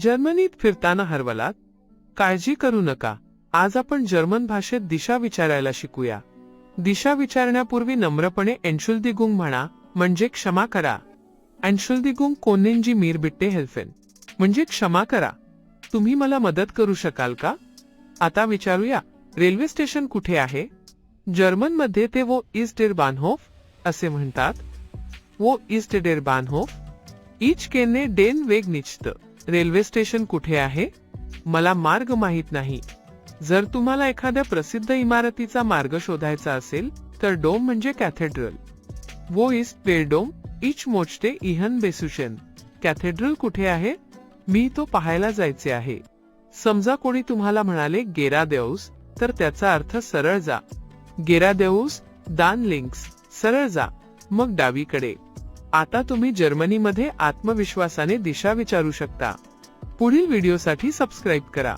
जर्मनीत फिरताना हरवलात? काळजी करू नका. आज आपण जर्मन भाषेत दिशा विचारायला शिकूया. दिशा विचारण्यापूर्वी नम्रपणे एन्शुल्दिगुंग म्हणा म्हणजे क्षमा करा. एन्शुल्दिगुंग कोनेंजी मीर बिट्टे हेल्फेन. म्हणजे क्षमा करा. तुम्ही मला मदत करू शकाल का? आता विचारूया रेल्वे स्टेशन कुठे आहे? जर्मनमध्ये ते वो इज डेर बानहोफ असे म्हणतात. वो इज डेर बानहोफ. इच केने डेन वेग निचत रेल्वे स्टेशन कुठे आहे? मला मार्ग माहीत नाही. जर तुम्हाला एखाद्या प्रसिद्ध इमारतीचा मार्ग शोधायचा असेल तर डोम म्हणजे कॅथेड्रल. वो इज पेडोम इच मोजते इहन बेसुशन. कॅथेड्रल कुठे आहे? मी तो पाहायला जायचे आहे. समजा कोणी तुम्हाला म्हणाले गेरा देऊस तर त्याचा अर्थ सरळ जा. गेरा देऊस दान लिंक्स सरळ जा. मग डावीकडे. आता तुम्ही जर्मनीमध्ये आत्मविश्वासाने दिशा विचारू शकता. पुढील व्हिडिओसाठी सबस्क्राईब करा.